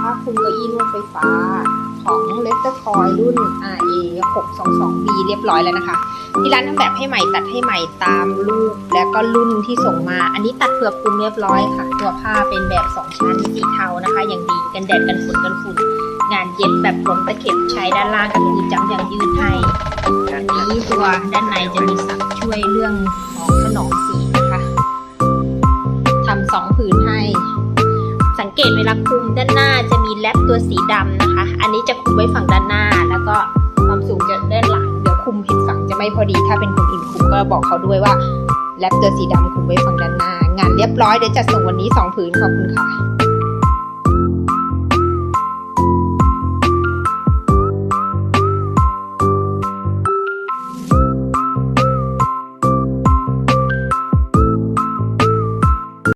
ผ้าคลุมเก้าอี้นวดไฟฟ้าของเลสเตอร์คอยรุ่น RA 622B เรียบร้อยแล้วนะคะ ที่ร้านทำแบบให้ใหม่ตัดให้ใหม่ตามรูปแล้วก็รุ่นที่ส่งมา อันนี้ตัดเผื่อคลุมเรียบร้อยค่ะ ตัวผ้าเป็นแบบ 2 ชั้นสีเทานะคะ อย่างดีกันแดดกันฝุ่นกันฝุ่น งานเย็บแบบกลมตะเข็บใช้ด้านล่างก็คือจำยังยืดให้อันนี้ตัวด้านในจะมีสับช่วยเรื่องของถนมสี แรปตัวสีดำนะคะ อันนี้จะคุมไว้ฝั่งด้านหน้า แล้วก็ความสูงจะด้านหลัง เดี๋ยวคุมผิดฝั่งจะไม่พอดี ถ้าเป็นคนอื่นคุมก็บอกเขาด้วยว่าแรปตัวสีดำคุมไว้ฝั่งด้านหน้า งานเรียบร้อยเดี๋ยวจัดส่งวันนี้สองผืนขอบคุณค่ะ